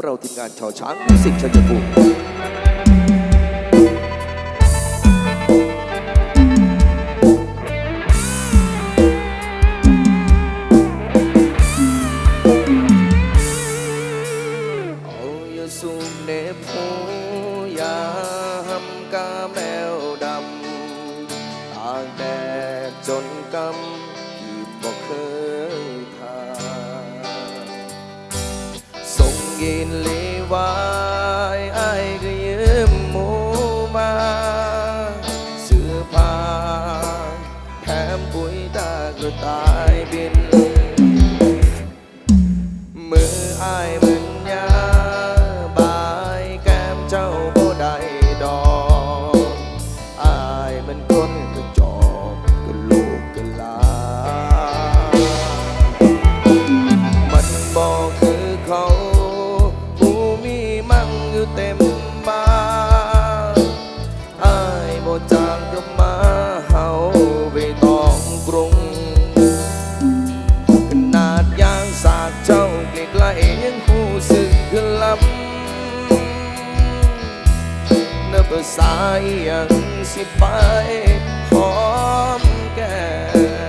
พวกเราทีมงานชาช้างมิวสิกชัยภูมิากกระตายบินมืออาย ก็สายยังสิไปหอมแก้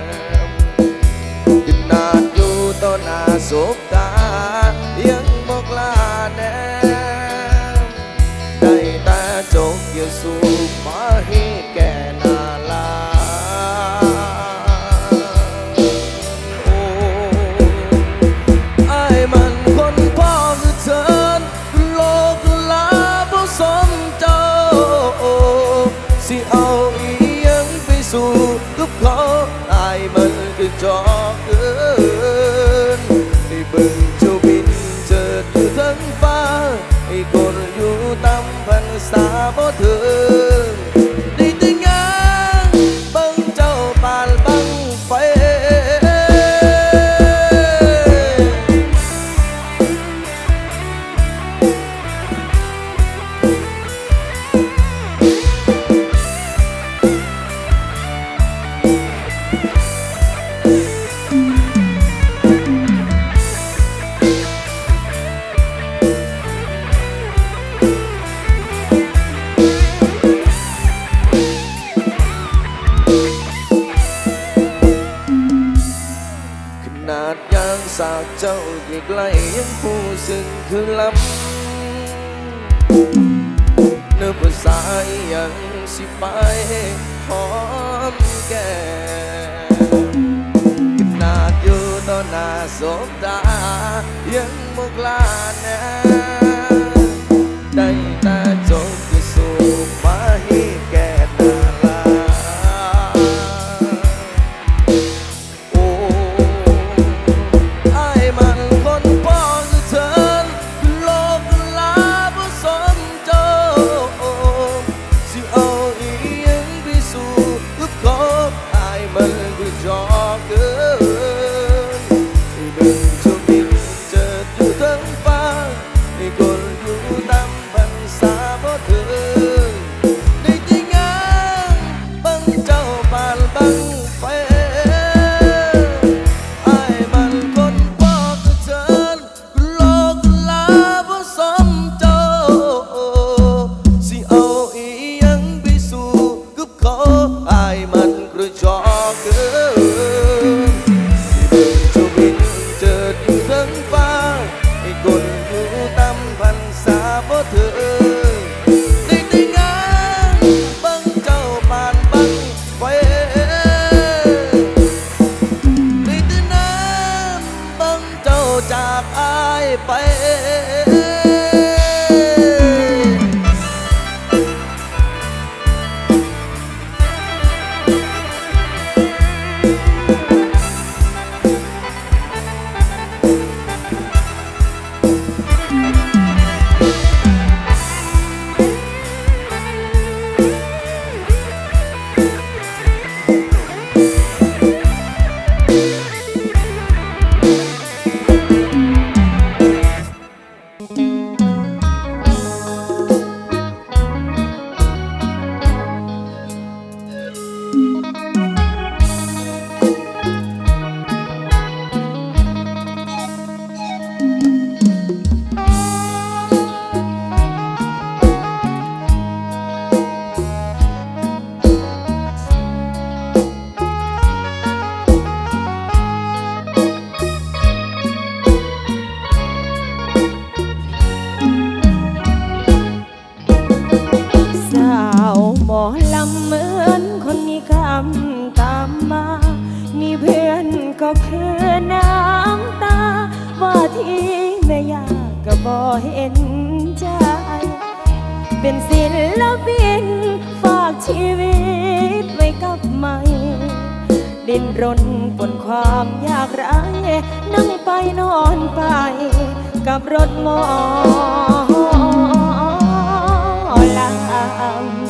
Boom. สาวเจ้าใกล้ๆยังผู้ซึ่งคือลำเนื้อภาษาอย่างสิไปหอมแก้มนาดอยู่ต่อหน้าสบตายังบุกลาแน่ เป็นศิลปินฝากชีวิตไว้กับไม่ ดินรนบนความยากไร้นั่งไปนอนไป กับรถมอลำ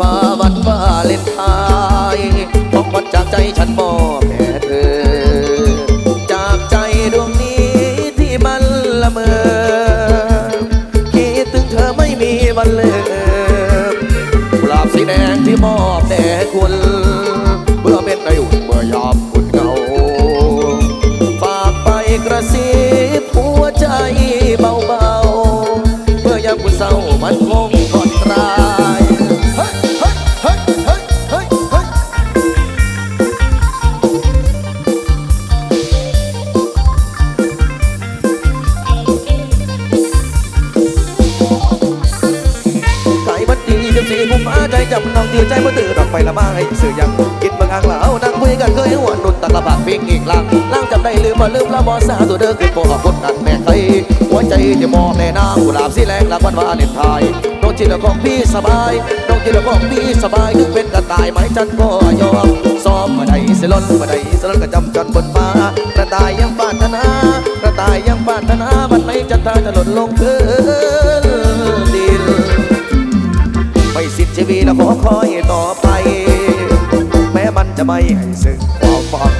ฟ้าวันวาเลนไทยของขวัญจากใจฉันมอบแด่เธอ จากใจดวงนี้ที่มันละเมอคิดถึงเธอไม่มีวันเลิกกุลาบสีแดงที่มอบแด่คุณ จับน้องจือใจบ่ตื่นดอกไปละบ้างให้สื่อยังกินบางครั้งแล่านั่งคุยกันเคยหัวนุ่นตะกละบากเพียงอีกล่งล่างจำได้ลืมมาลืมละบ่สาตัวเด้อคือโกออกคนกันแม่ใครหัวใจที่มองในน้ำกุหลาบสีแดงรักวันวาเลนไทน์น้องจีนของพี่สบายน้องจีนของพี่สบายคือเป็นกระต่ายไม้จันก็ยอมซ้อมมาได้สิล้นมาได้สิล้นก็จำกันบนฟ้ากระต่ายยังปราถนากระต่ายยังปราถนาวันไหนจะตายจะหล่นลงพื้นดี ไม่สิ้นชีวิตเราขอคอยต่อไป แม้มันจะไม่ให้สึกอวามฝัน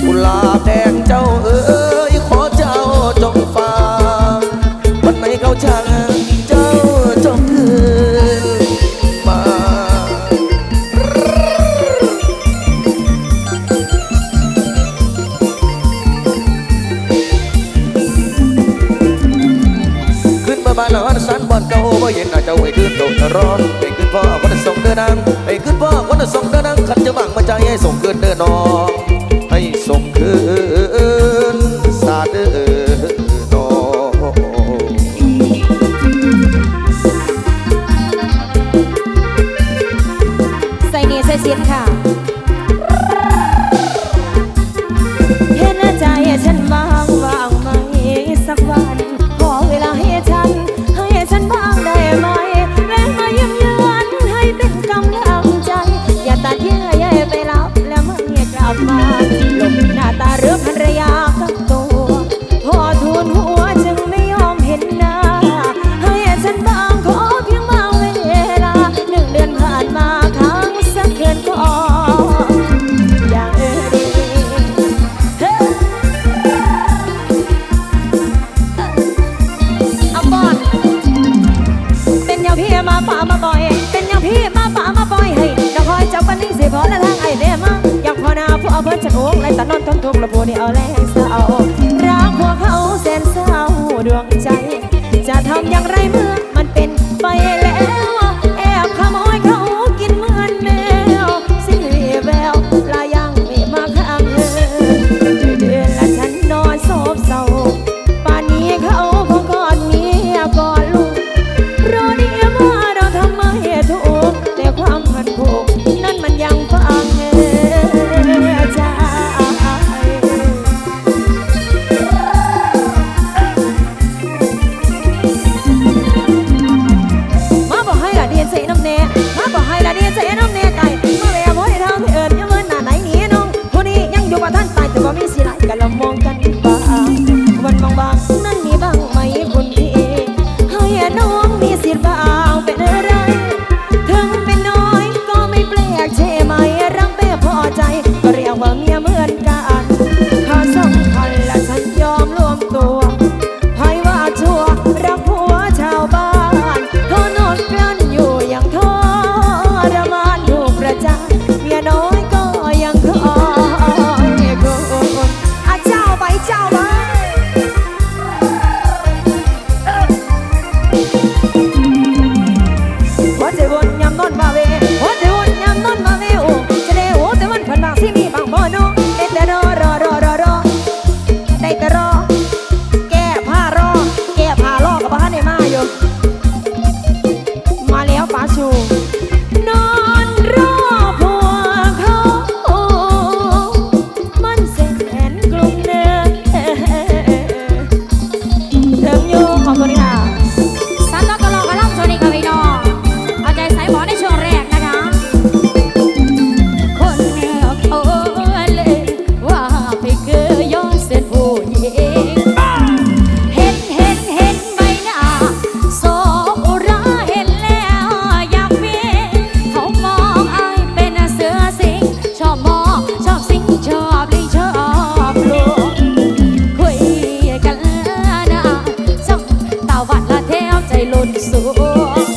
กุหลาบแดงเจ้าเออ ทุบละโพนี่เอาแรง perdoa. ล้นสวง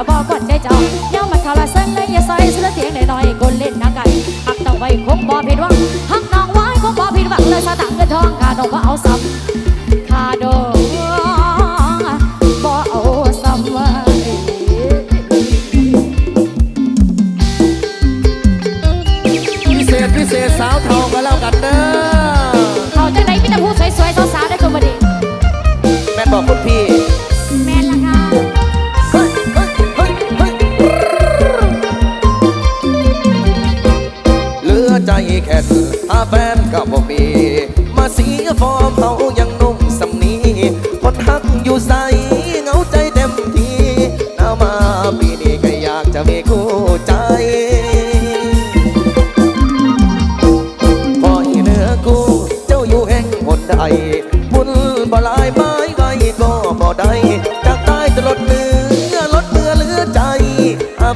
กระบอกก่อนใจเจ้าเย้ามาทาราเส้นเลยอย่าใส่สุดเสียงหน่อยๆคนเล่นนักกันหักต้องไว้คงบ่ผิดหวังหักน้องไว้คงบ่ผิดหวังเลยสตางค์เงินทองขาดอกบ่เอาซ้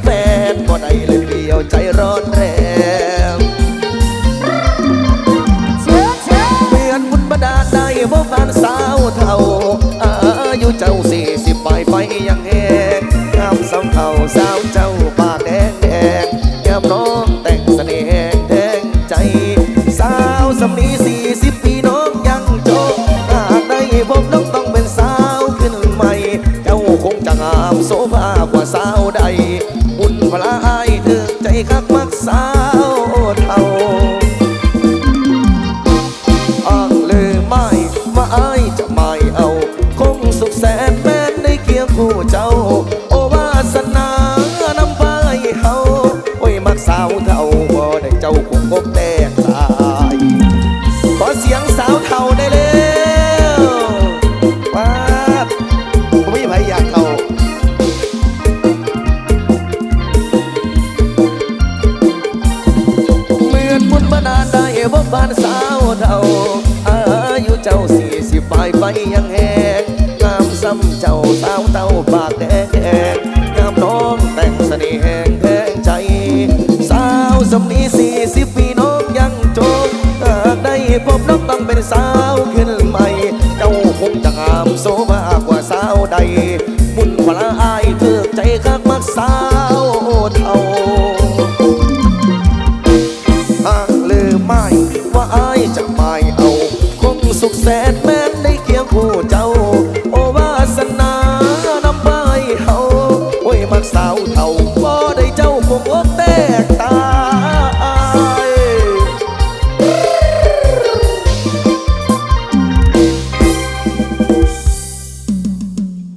แฟนบ่ได้เลยเดียวใจร้อนแรงเปลี่ยนบุญบดาได้บ่ฟานสาวเท่า อายุเจ้าสี่สิบปลายไปยังแหงงามสาวเท่าสาวเจ้าปากแดงแดงแก้มน้องแต่งเสน่ห์แทงใจ สาวสำนีสี่สิบปีน้องยังโจกหากได้พบน้องต้องเป็นสาวขึ้นใหม่ เจ้าคงจะงามโสภากว่าสาวดบุ สาวเท่าอ้างลือไม่ว่าอายจะไม่เอา คงสุขแสนแม้นในเคียงคู่เจ้า เจ้าสาวเต้าปากแดงแดงามน้องแต่งเสน่ห์แห่งแทงใจ สาวสำนีสี่สิบปีน้องยังจบหากได้พบน้องต้องเป็นสาวขึ้นใหม่ เจ้าคงจะงามโสภากว่าสาวใด บุญพลาอายเถือกใจคักมักสาว